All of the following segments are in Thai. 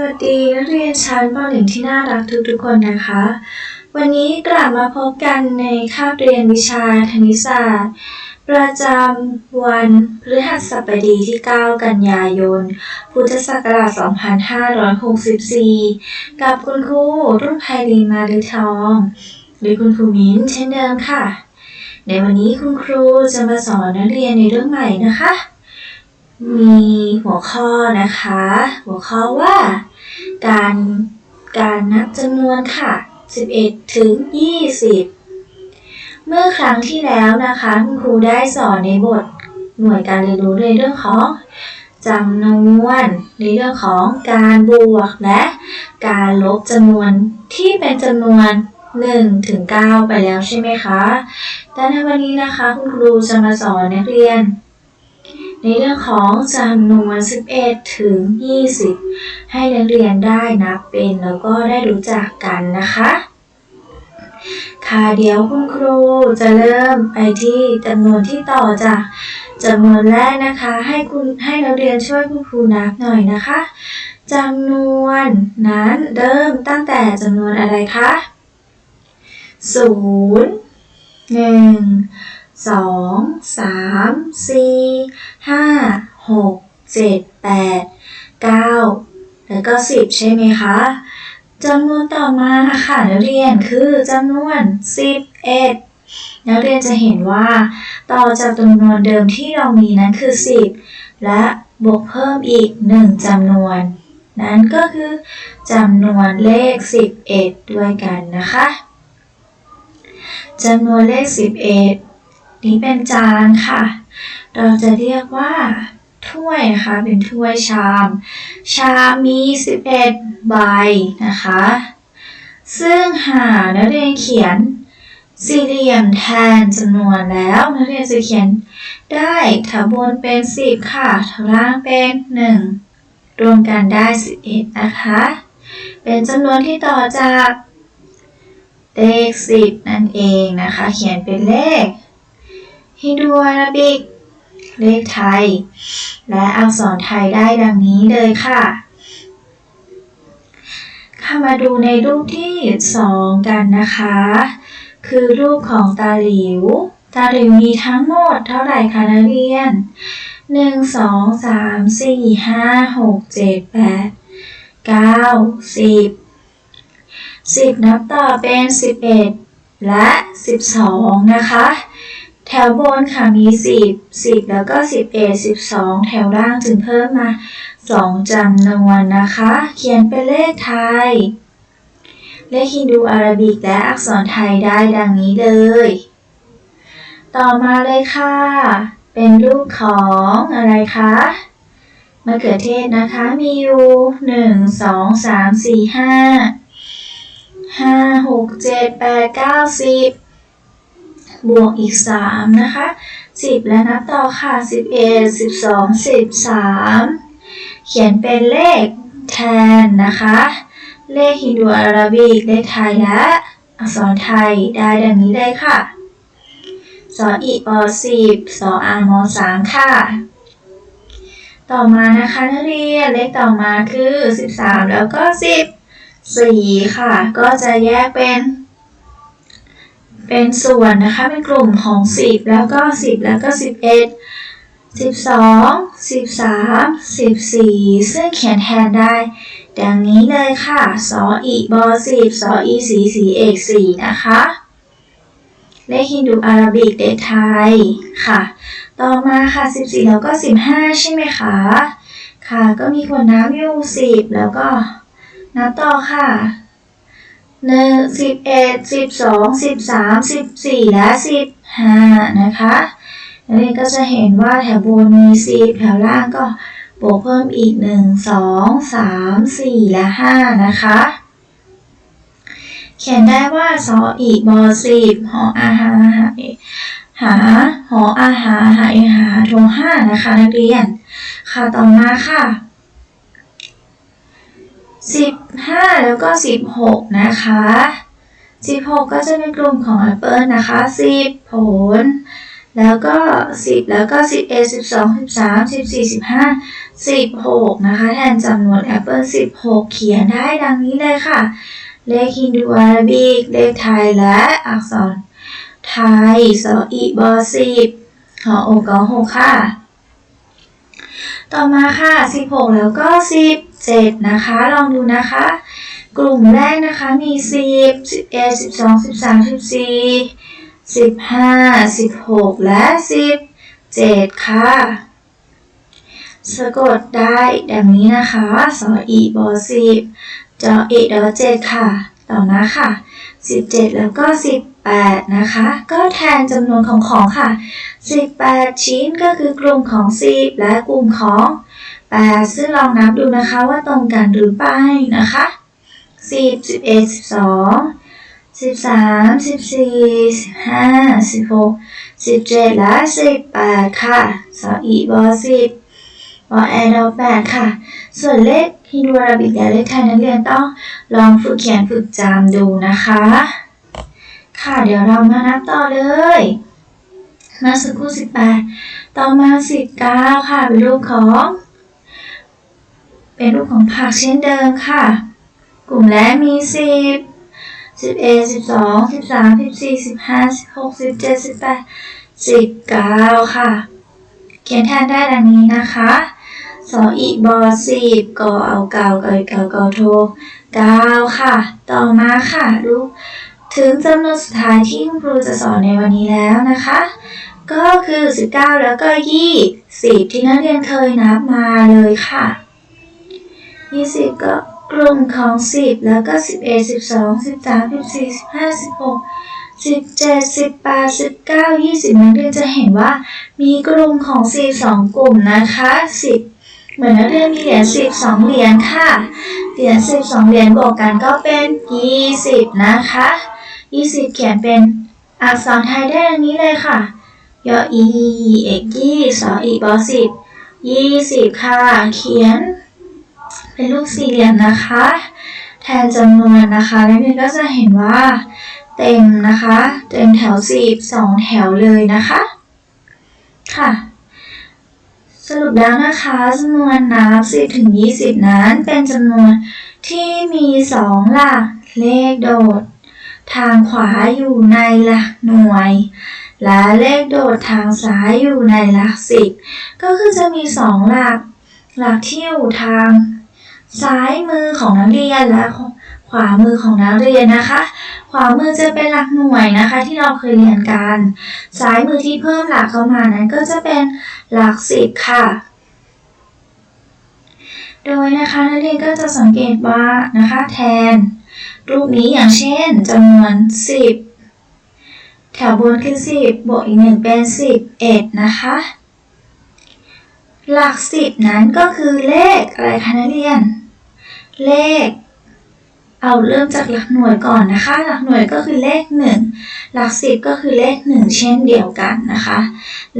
วัสดีนักเรียนชั้นป .1 ที่น่ารักทุกๆคนนะคะ วันนี้กลับมาพบกันในคาบเรียนวิชาคณิตศาสตร์ ประจำวันพฤหัสบดีที่ 9 กันยายน พุทธศักราช 2564 กับคุณครูรุ่งไพรีมาลือทอง หรือคุณครูมิ้นเช่นเดิมค่ะ ในวันนี้คุณครูจะมาสอนนักเรียนในเรื่องใหม่นะคะ มีหัวข้อนะคะ หัวข้อว่า การการนับจำนวนค่ะ 11 ถึง 20 เมื่อครั้งที่แล้วนะคะคุณครูได้สอนในบทหน่วยการเรียนรู้ในเรื่องของจำนวนในเรื่องของการบวกและการลบจำนวนที่เป็นจำนวน1ถึง9ไปแล้วใช่ไหมคะแต่ในวันนี้นะคะคุณครูจะมาสอนนักเรียน ในเรื่องของจำนวน 11 ถึง 20 ให้นักเรียนได้นับเป็นแล้วก็ได้รู้จักกันนะคะ ค่ะเดี๋ยวคุณครูจะเริ่มไปที่จำนวนที่ต่อจากจำนวนแรกนะคะ ให้คุณให้นักเรียนช่วยคุณครูนับหน่อยนะคะจำนวนนั้นเริ่มตั้งแต่จำนวนอะไรคะศูนย์หนึ่ง สองสามสี่ห้าหกเจ็ดแปดเก้าแล้วก็สิบใช่ไหมคะจำนวนต่อมาค่ะนักเรียนคือจำนวนสิบเอ็ดนักเรียนจะเห็นว่า ต่อจากจำนวนเดิมที่เรามีนั้นคือสิบและบวกเพิ่มอีกหนึ่งจำนวน นั้นก็คือจำนวนเลข 11 ด้วยกันนะคะจำนวนเลข 11 นี้เป็นจานค่ะ เราจะเรียกว่าถ้วยนะคะเป็นถ้วยชาม ชามมี 11 ใบนะคะ ซึ่งหานักเรียนเขียนสี่เหลี่ยมแทนจำนวนแล้วนักเรียนจะเขียนได้แถวบนเป็น 10 ค่ะแถวล่างเป็น 1 รวมกันได้ 11 นะคะ เป็นจำนวนที่ต่อจากเลข10 นั่นเองนะคะ เขียนเป็นเลข ฮินดูอาราบิก เลขไทย และอักษรไทยได้ดังนี้เลยค่ะข้ามาดูในรูปที่ 2 กันนะคะ คือรูปของตาหลิว ตาหลิวมีทั้งหมดเท่าไหร่คะนักเรียน 1 2 3 4 5 6 7 8 9 10 10 นับต่อเป็น 11 และ 12 นะคะ แถวบนค่ะมี 10 10 แล้วก็ 11 12 แถวล่างจึงเพิ่มมา 2จำนวนนะคะ เขียนเป็นเลขไทย เลขฮินดูอาราบิกและอักษรไทยได้ดังนี้เลย ต่อมาเลยค่ะ เป็นรูปของอะไรคะมะเขือเทศนะคะ มีอยู่1 2 3 4 5ห้าหกเจ็ดแปดเก้าสิบ บวกอีกสามนะคะสิบและนับต่อค่ะสิบเอ็ดสิบสองสิบสามเขียนเป็นเลขแทนนะคะ เลขฮินดูอาราบิกเลขไทยและ อักษรไทยได้ดังนี้เลยค่ะสออีปอสิบสออามอสามค่ะ ต่อมานะคะนักเรียนเลขต่อมาคือสิบสามแล้วก็สิบสี่ค่ะ ก็จะแยกเป็น เป็นส่วนนะคะเป็นกลุ่มของ 10 แล้วก็ 10 แล้วก็ 11 12 13 14 ซึ่งเขียนแทนได้ ดังนี้เลยค่ะสออีบอ10สออีสีสีเอก4นะคะ เลขฮินดูอาราบิกเลขไทยค่ะ ต่อมาค่ะ 14 แล้วก็ 15 ใช่ไหมคะค่ะก็มีขวดน้ำอยู่ 10 แล้วก็นับต่อค่ะ หนึ่งสิบเอ็ดสิบสองสิบสามสิบสี่และสิบห้านะคะนักเรียนก็จะเห็นว่าแถวบนมีสิบแถวล่างก็บวกเพิ่มอีกหนึ่งสองสามสี่และห้านะคะ เขียนได้ว่าสออีบอสิบหออาหาหาหาหออาหาหาหาทงห้านะคะนักเรียน ค่ะต่อมาค่ะ สิบห้าแล้วก็สิบหกนะคะสิบหกก็จะเป็นกลุ่มของแอปเปิลนะคะสิบผล แล้วก็สิบแล้วก็สิบเอ็ดสิบสองสิบสามสิบสี่สิบห้า16 นะคะ แทนจำนวนแอปเปิล16 เขียนได้ดังนี้เลยค่ะ เลขฮินดูอาราบิกเลขไทยและอักษรไทยสออีบอสิบหอโอกอหกค่ะ ต่อมาค่ะ 16 แล้วก็ 7 นะคะ ลองดูนะคะ กลุ่มแรกนะคะมี 10 11 12 13 14 15 16 และ 17 ค่ะ สะกดได้ดังนี้นะคะสออีบอสิบจอเอดอเจ็ดค่ะ ต่อมาค่ะ 17 แล้วก็ 18 นะคะ ก็แทนจำนวนของของค่ะ 18 ชิ้นก็คือกลุ่มของ 10 และกลุ่มของ 8 ซึ่งลองนับดูนะคะว่าตรงกันหรือไม่นะคะ 10 11 12 13 14 15 16 17 และ 18 ค่ะสออีบอ10บอแอดอ8ค่ะ ส่วนเลขฮินดูอาราบิกและเลขไทยนักเรียนต้องลองฝึกเขียนฝึกจำดูนะคะ ค่ะเดี๋ยวเรามานับต่อเลยมาสักครู่18 ต่อมา 19 ค่ะ เป็นรูปของ เป็นรูปของผักเช่นเดิมค่ะ กลุ่มแรกมี 10 11 12 13 14 15 16 17 18 19 ค่ะ เขียนแทนได้ดังนี้นะคะสออีบอสิบกอเอาเกาเกยเกากอโทเกาค่ะ ต่อมาค่ะดูกถึงจำนวนสุดท้ายที่คุณครูจะสอนในวันนี้แล้วนะคะ ก็คือ 19 แล้วก็ 20 ที่นักเรียนเคยนับมาเลยค่ะ ยี่สิบก็กลุ่มของสิบแล้วก็สิบเอ็ดสิบสองสิบสามสิบสี่สิบห้าสิบหกสิบเจ็ดสิบแปดสิบเก้ายี่สิบนักเรียนจะเห็นว่ามีกลุ่มของสิบสองกลุ่มนะคะสิบเหมือนนักเรียนมีเหรียญสิบสองเหรียญค่ะ เหรียญสิบสองเหรียญบวกกันก็เป็นยี่สิบนะคะยี่สิบเขียนเป็นอักษรไทยได้ดังนี้เลยค่ะยออีเอกยี่สออีบอสิบยี่สิบค่ะ เขียน เป็นรูปสี่เหลี่ยมนะคะ แทนจำนวนนะคะนักเรียนก็จะเห็นว่า เต็มนะคะ เต็มแถวสิบสองแถวเลยนะคะ ค่ะ สรุปแล้วนะคะจำนวนนับ10ถึง20นั้นเป็นจำนวนที่มีสองหลักเลขโดด ทางขวาอยู่ในหลักหน่วย และเลขโดดทางซ้ายอยู่ในหลักสิบก็คือจะมีสองหลักหลักที่อยู่ทาง ซ้ายมือของนักเรียนและขวามือของนักเรียนนะคะ ขวามือจะเป็นหลักหน่วยนะคะ ที่เราเคยเรียนกัน ซ้ายมือที่เพิ่มหลักเข้ามานั้นก็จะเป็นหลักสิบค่ะโดยนะคะนักเรียนก็จะสังเกตว่านะคะแทน รูปนี้อย่างเช่นจำนวน 10 แถวบนคือ 10 บวกอีกหนึ่งเป็น 11 นะคะ หลัก 10 นั้นก็คือเลขอะไรคะนักเรียน เลข เอาเริ่มจากหลักหน่วยก่อนนะคะ หลักหน่วยก็คือเลข1หลัก10ก็คือเลข1เช่นเดียวกันนะคะ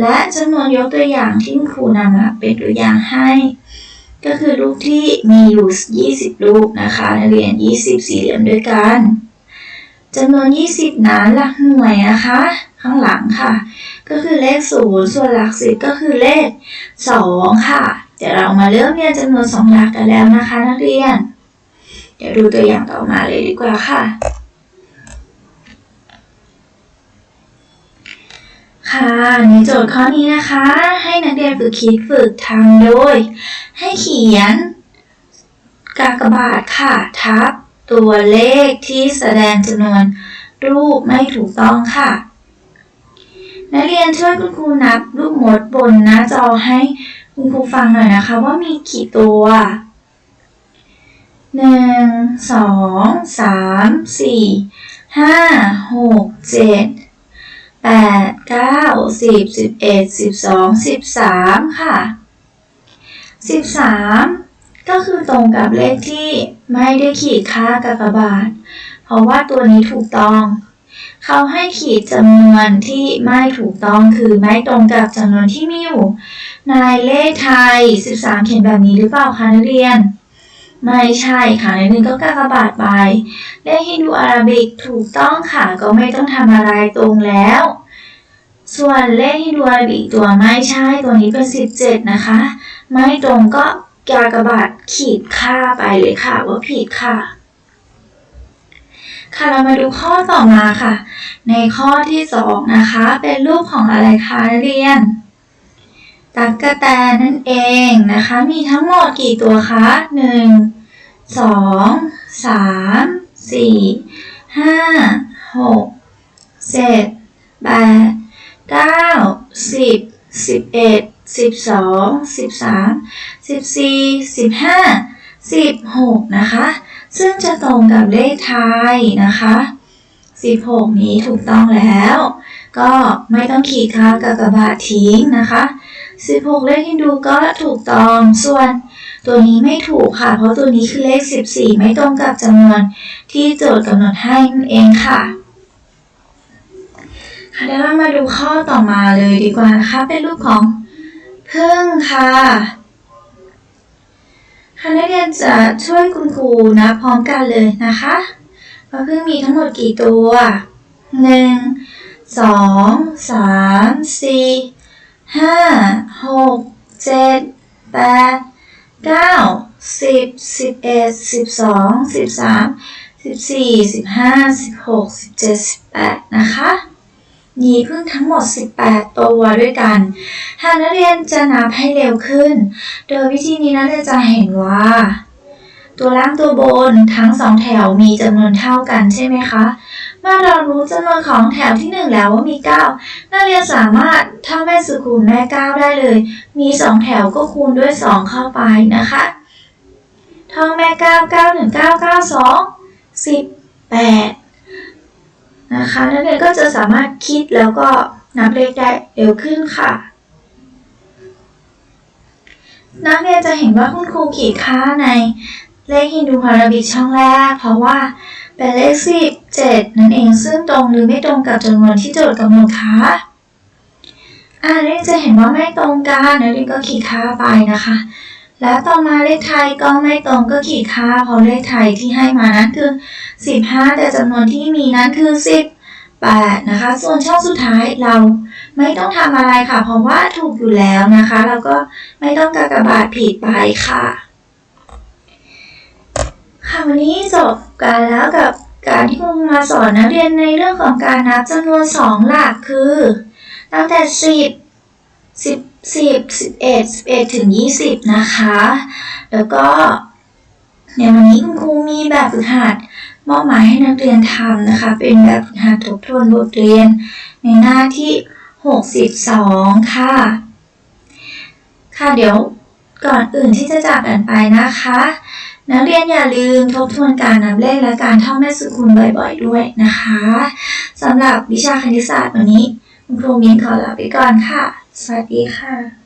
และจำนวนยกตัวอย่างที่ครูนำมาเป็นตัวอย่างให้ ก็คือรูปที่มีอยู่ 20รูปนะคะนักเรียน 20 สี่เหลี่ยมด้วยกันจำนวน 20 นั้นหลักหน่วยนะคะ ข้างหลังค่ะ ก็คือเลข 0 ส่วนหลัก10ก็คือเลข 2 ค่ะ เดี๋ยวเรามาเริ่มเรียนจำนวน2หลักกันแล้วนะคะ นักเรียน ดี๋ยวดูตัวอย่างต่อมาเลยดีกว่าค่ะ ค่ะในโจทย์ข้อนี้นะคะ ให้นักเรียนฝึกคิดฝึกทำโดย ให้เขียน กากบาทค่ะทับ ตัวเลขที่แสดงจำนวนรูปไม่ถูกต้องค่ะนักเรียนช่วยคุณครูนับรูปหมดบนหน้าจอให้คุณครูฟังหน่อยนะคะ ว่ามีกี่ตัว หนึ่งสองสามสี่ห้าหกเจ็ดแปดเก้าสิบสิบเอ็ดสิบสองสิบสามค่ะสิบสามก็คือตรงกับเลขที่ไม่ได้ขีดค่ากากบาท เพราะว่าตัวนี้ถูกต้อง เขาให้ขีดจำนวนที่ไม่ถูกต้องคือไม่ตรงกับจำนวนที่มีอยู่ ในเลขไทย 13 เขียนแบบนี้หรือเปล่าคะนักเรียน ไม่ใช่ค่ะในหนึ่งก็กากบาทไปเลขฮินดูอาราบิกถูกต้องค่ะก็ไม่ต้องทำอะไรตรงแล้ว ส่วนเลขฮินดูอาราบิกตัวไม่ใช่ตัวนี้เป็น 17 นะคะ ไม่ตรงก็กากบาทขีดค่าไปเลยค่ะว่าผิดค่ะ ค่ะเรามาดูข้อต่อมาค่ะ ในข้อที่สองนะคะ เป็นรูปของอะไรคะเรียน ตักกะแตนนั่นเองนะคะ มีทั้งหมดกี่ตัวคะหนึ่งสองสามสี่ห้าหกเจ็ดแปดเก้าสิบสิบเอ็ดสิบสองสิบสามสิบสี่สิบห้าสิบหกนะคะ ซึ่งจะตรงกับเลขไทยนะคะ16นี้ถูกต้องแล้ว ก็ไม่ต้องขีดค่ากากบาททิ้งนะคะ 16 เลขฮินดูก็ถูกต้องส่วนตัวนี้ไม่ถูกค่ะ เพราะตัวนี้คือเลข 14 ไม่ตรงกับจำนวนที่โจทย์กำหนดให้นั่นเองค่ะค่ะเดี๋ยวเรามาดูข้อต่อมาเลยดีกว่านะคะ เป็นรูปของพึ่งค่ะค่ะนักเรียนจะช่วยคุณครูนะพร้อมกันเลยนะคะว่าพึ่งมีทั้งหมดกี่ตัวหนึ่งสองสามสี่ ห้าหกเจ็ดแปดเก้าสิบสิบเอ็ดสิบสองสิบสามสิบสี่สิบห้าสิบหกสิบเจ็ดสิบแปดนะคะมีพึ่งทั้งหมด 18 ตัวด้วยกัน หากนักเรียนจะนับให้เร็วขึ้น โดยวิธีนี้นักเรียนจะเห็นว่า ตัวล่างตัวบนทั้งสองแถวมีจำนวนเท่ากันใช่ไหมคะ เมื่อเรารู้จำนวนของแถวที่ 1 แล้วว่ามี 9 นักเรียนสามารถท่องแม่สูตรคูณแม่ 9 ได้เลย มี 2 แถวก็คูณด้วย 2 เข้าไปนะคะท่องแม่ 9 9 1 9 9 2 18 นะคะ นักเรียนก็จะสามารถคิดแล้วก็นับเลขได้เร็วขึ้นค่ะ นักเรียนจะเห็นว่าคุณครูขีดค่าในเลขฮินดูพาราบิกช่องแรก เพราะว่า เป็นเลขสิบเจ็ดนั่นเองซึ่งตรงหรือไม่ตรงกับจำนวนที่โจทย์กำหนดคะอ่านักเรียนจะเห็นว่าไม่ตรงกันนักเรียนก็ขีดค่าไปนะคะ แล้วต่อมาเลขไทยก็ไม่ตรงก็ขีดค่าเพราะเลขไทยที่ให้มานั้นคือ 15 แต่จำนวนที่มีนั้นคือ 18 นะคะ ส่วนช่องสุดท้ายเราไม่ต้องทำอะไรค่ะ เพราะว่าถูกอยู่แล้วนะคะ เราก็ไม่ต้องกากบาทผิดไปค่ะ ค่ะวันนี้จบกันแล้วกับการที่ครูมาสอนนักเรียนในเรื่องของการนับจำนวน2หลักคือ ตั้งแต่10 10 10 11 11ถึง20นะคะ แล้วก็ในวันนี้คุณครูมีแบบฝึกหัดมอบหมายให้นักเรียนทำนะคะ เป็นแบบฝึกหัดทบทวนบทเรียน ในหน้าที่62ค่ะ ค่ะเดี๋ยวก่อนอื่นที่จะจากกันไปนะคะ นักเรียนอย่าลืมทบทวนการนับเลขและการท่องแม่สุคุณบ่อยๆด้วยนะคะสำหรับวิชาคณิตศาสตร์วันนี้คุณครูมินขอลาไปก่อนค่ะ สวัสดีค่ะ